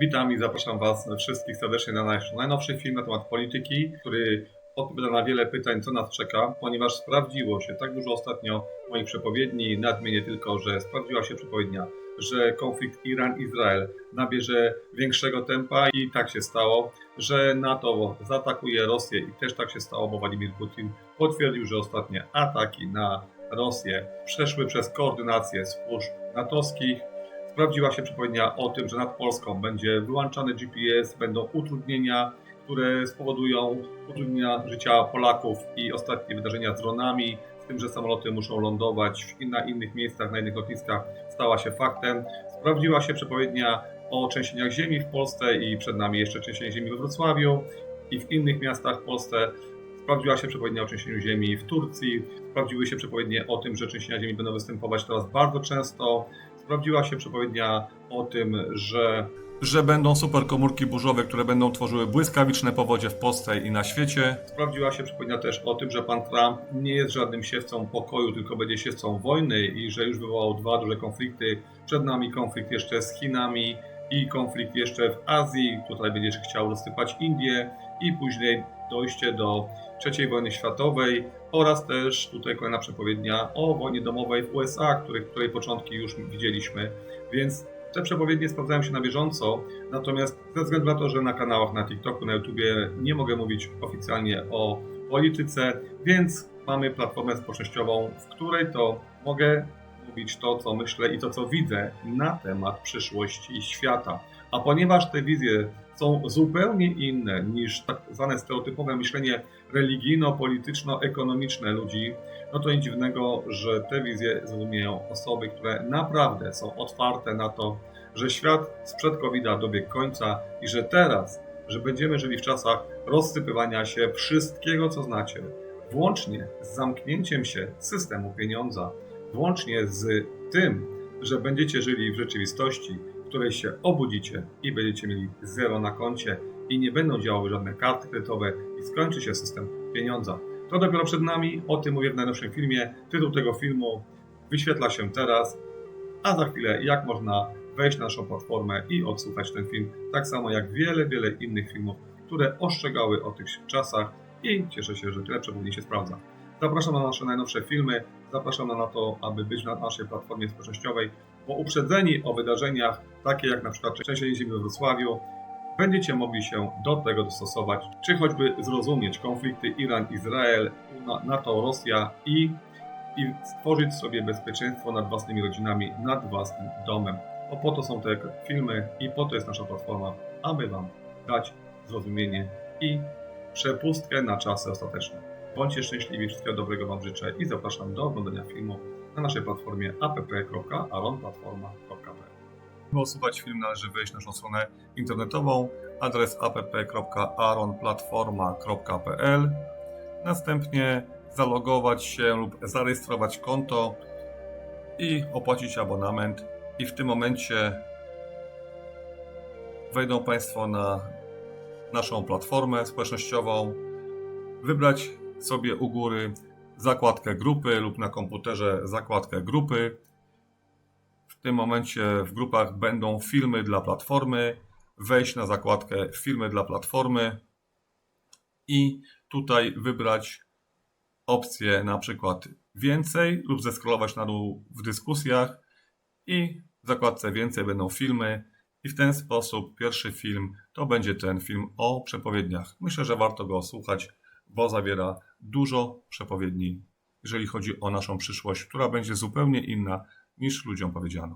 Witam i zapraszam Was wszystkich serdecznie na nasz najnowszy film na temat polityki, który odpowiada na wiele pytań, co nas czeka, ponieważ sprawdziło się tak dużo ostatnio moich przepowiedni, nadmienię tylko, że sprawdziła się przepowiednia, że konflikt Iran-Izrael nabierze większego tempa i tak się stało, że NATO zaatakuje Rosję i też tak się stało, bo Władimir Putin potwierdził, że ostatnie ataki na Rosję przeszły przez koordynację służb natowskich, Sprawdziła się przepowiednia o tym, że nad Polską będzie wyłączany GPS, będą utrudnienia, które spowodują utrudnienia życia Polaków i ostatnie wydarzenia z dronami, z tym, że samoloty muszą lądować na innych miejscach, na innych lotniskach, stała się faktem. Sprawdziła się przepowiednia o trzęsieniach ziemi w Polsce i przed nami jeszcze trzęsienie ziemi we Wrocławiu i w innych miastach w Polsce. Sprawdziła się przepowiednia o trzęsieniu ziemi w Turcji, sprawdziły się przepowiednie o tym, że trzęsienia ziemi będą występować teraz bardzo często. Sprawdziła się przepowiednia o tym, że że będą superkomórki burzowe, które będą tworzyły błyskawiczne powodzie w Polsce i na świecie. Sprawdziła się przepowiednia też o tym, że pan Trump nie jest żadnym siewcą pokoju, tylko będzie siewcą wojny i że już wywołał dwa duże konflikty. Przed nami konflikt jeszcze z Chinami i konflikt jeszcze w Azji. Tutaj będzie chciał rozsypać Indię i później dojście do III wojny światowej oraz też tutaj kolejna przepowiednia o wojnie domowej w USA, których, której początki już widzieliśmy. Więc te przepowiednie sprawdzają się na bieżąco, natomiast ze względu na to, że na kanałach na TikToku, na YouTubie nie mogę mówić oficjalnie o polityce, więc mamy platformę społecznościową, w której to mogę mówić to, co myślę i to, co widzę na temat przyszłości świata. A ponieważ te wizje są zupełnie inne niż tak zwane stereotypowe myślenie religijno-polityczno-ekonomiczne ludzi, no to nic dziwnego, że te wizje zrozumieją osoby, które naprawdę są otwarte na to, że świat sprzed covid dobiegł końca i że teraz, że będziemy żyli w czasach rozsypywania się wszystkiego, co znacie, włącznie z zamknięciem się systemu pieniądza, włącznie z tym, że będziecie żyli w rzeczywistości, w której się obudzicie i będziecie mieli zero na koncie i nie będą działały żadne karty kredytowe i skończy się system pieniądza. To dopiero przed nami, o tym mówię w najnowszym filmie. Tytuł tego filmu wyświetla się teraz, a za chwilę jak można wejść na naszą platformę i odsłuchać ten film, tak samo jak wiele, wiele innych filmów, które ostrzegały o tych czasach i cieszę się, że tyle przepowiedni się sprawdza. Zapraszam na nasze najnowsze filmy, zapraszam na to, aby być na naszej platformie społecznościowej, bo uprzedzeni o wydarzeniach, takie jak na przykład trzęsienie ziemi we Wrocławiu, będziecie mogli się do tego dostosować, czy choćby zrozumieć konflikty Iran-Izrael, NATO-Rosja i, i stworzyć sobie bezpieczeństwo nad własnymi rodzinami, nad własnym domem. Bo po to są te filmy i po to jest nasza platforma, aby Wam dać zrozumienie i przepustkę na czasy ostateczne. Bądźcie szczęśliwi, wszystkiego dobrego Wam życzę i zapraszam do oglądania filmu na naszej platformie app.aronplatforma.pl By odsłuchać film należy wejść na naszą stronę internetową adres app.aronplatforma.pl Następnie zalogować się lub zarejestrować konto i opłacić abonament. I w tym momencie wejdą Państwo na naszą platformę społecznościową, wybrać sobie u góry zakładkę grupy lub na komputerze zakładkę grupy. W tym momencie w grupach będą filmy dla platformy. Wejść na zakładkę filmy dla platformy i tutaj wybrać opcję na przykład więcej lub zeskrolować na dół w dyskusjach i w zakładce więcej będą filmy i w ten sposób pierwszy film to będzie ten film o przepowiedniach. Myślę, że warto go słuchać, bo zawiera dużo przepowiedni, jeżeli chodzi o naszą przyszłość, która będzie zupełnie inna niż ludziom powiedziano.